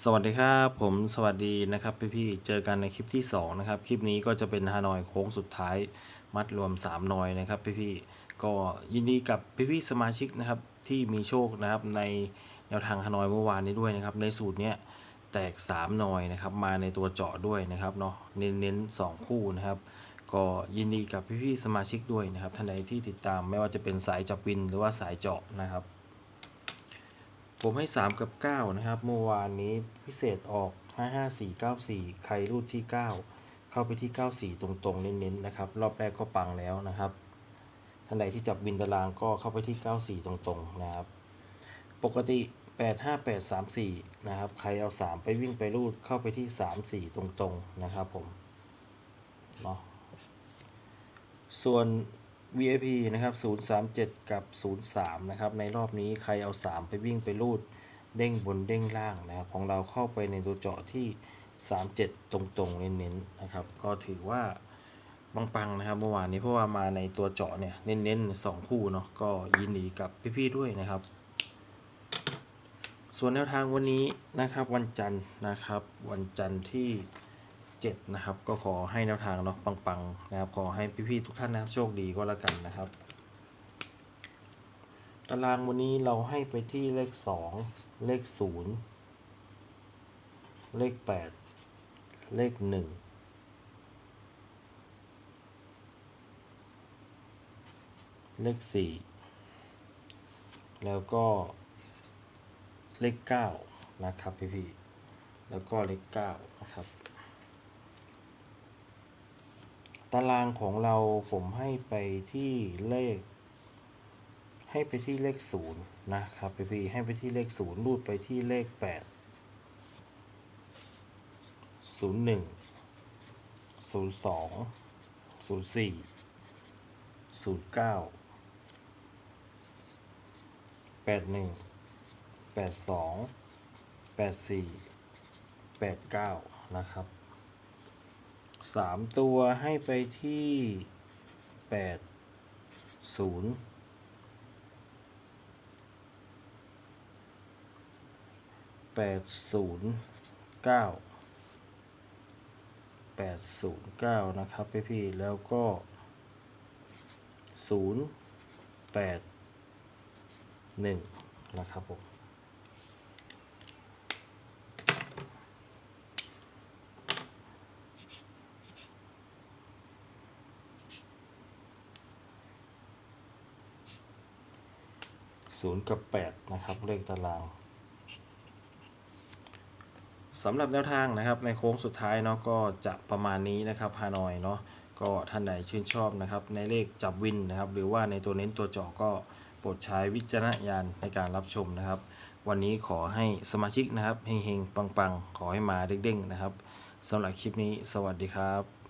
สวัสดีครับผมสวัสดีนะครับพี่ๆเจอกันในคลิปที่2นะครับคลิปนี้ก็จะเป็นฮานอยโค้งสุดท้ายมัดรวม3นอยนะครับพี่ๆก็ยินดีกับพี่ๆสมาชิกนะครับที่มีโชคนะครับในแนวทางฮานอยเมื่อวานนี้ด้วยนะครับในสูตรเนี้ยแตก3นอยนะครับมาในตัวเจาะด้วยนะครับเนาะเน้นๆสองคู่นะครับก็ยินดีกับพี่ๆสมาชิกด้วยนะครับท่านใดที่ติดตามไม่ว่าจะเป็นสายจับวินหรือว่าสายเจาะนะครับ ผมให้ 3 กับ 9 นะครับ เมื่อวานนี้พิเศษออก 55494 ใครรูดที่ 9 เข้าไปที่ 94 ตรงๆ เน้นๆ นะครับ รอบแรกก็ปังแล้วนะครับ ท่านใดที่จับบินตารางก็เข้าไปที่ 94 ตรงๆ นะครับ ปกติ 85834 นะครับ ใครเอา 3 ไปวิ่งไปรูดเข้าไปที่ 34 ตรงๆ นะครับผม เนาะ ส่วน VIP นะครับ 037 กับ 03 นะครับ ในรอบนี้ใครเอา 3 ไปวิ่งไปรูด เด้งบนเด้งล่างนะครับ ของเราเข้าไปในตัวเจาะที่ 37 ตรงๆ เน้นๆ นะครับ ก็ถือว่าปังๆ นะครับ เมื่อวานนี้เพราะว่ามาในตัวเจาะเนี่ย เน้นๆ 2 คู่เนาะ ก็ยินดีกับพี่ๆ ด้วยนะครับ ส่วนแนวทางวันนี้นะครับ วันจันทร์นะครับ วันจันทร์ที่ 7 นะครับ ก็ขอให้แนวทางเนาะปังๆนะครับ ขอให้พี่ๆทุกท่านนะครับโชคดีก็แล้วกันนะครับ ตารางวันนี้เราให้ไปที่เลข 2 เลข 0 เลข 8 เลข 1เลข 4 แล้วก็เลข 9 นะครับพี่ๆแล้วก็เลข 9 นะครับ ตารางของเราผมให้ไปที่เลข ให้ไปที่เลขศูนย์นะครับพี่พี่ให้ไปที่เลขศูนย์รูดไปที่เลขแปดศูนย์หนึ่งศูนย์สองศูนย์สี่ศูนย์เก้าแปดหนึ่งแปดสองแปดสี่แปดเก้านะครับ สามตัวให้ไปที่แปดศูนย์แปดศูนย์เก้าแปดศูนย์เก้านะครับพี่พี่แล้วก็ศูนย์แปดหนึ่งนะครับผม ศูนย์กับแปดนะครับเลขตารางสำหรับแนวทางนะครับในโค้งสุดท้ายเนาะก็จะประมาณนี้นะครับฮานอยเนาะก็ท่านใดชื่นชอบนะครับในเลขจับวินนะครับหรือว่าในตัวเน้นตัวเจาะก็โปรดใช้วิจารณญาณในการรับชมนะครับ วันนี้ขอให้สมาชิกนะครับเฮงๆปังๆ ขอให้มาเด้งๆนะครับสำหรับคลิปนี้สวัสดีครับ